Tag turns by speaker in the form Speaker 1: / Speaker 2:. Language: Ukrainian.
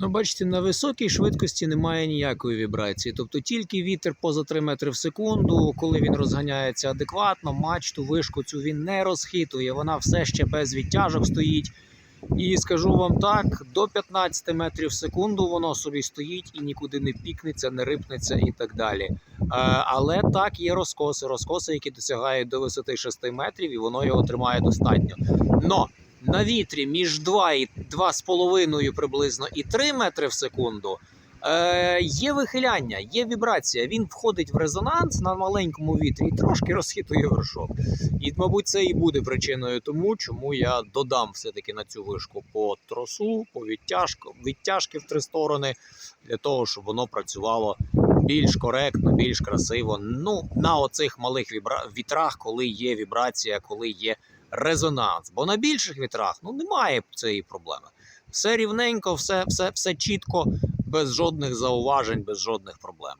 Speaker 1: Ну, бачите, на високій швидкості немає ніякої вібрації. Тобто тільки вітер поза 3 метри в секунду, коли він розганяється адекватно, мачту, вишку цю він не розхитує, вона все ще без відтяжок стоїть. І скажу вам так, до 15 метрів в секунду воно собі стоїть і нікуди не пікнеться, не рипнеться і так далі. Е, але так, є розкоси, розкоси, які досягають до висоти 6 метрів, і воно його тримає достатньо. Но на вітрі між 2 і 2,5 приблизно і 3 метри в секунду е, є вихиляння, є вібрація. Він входить в резонанс на маленькому вітрі і трошки розхитує вершок. І, мабуть, це і буде причиною тому, чому я додам все-таки на цю вишку по тросу, по відтяжку, відтяжки в три сторони, для того, щоб воно працювало більш коректно, більш красиво. Ну, на оцих малих вітрах, коли є вібрація, коли є резонанс. Бо на більших вітрах ну, немає цієї проблеми. Все рівненько, все, все, все чітко, без жодних зауважень, без жодних проблем.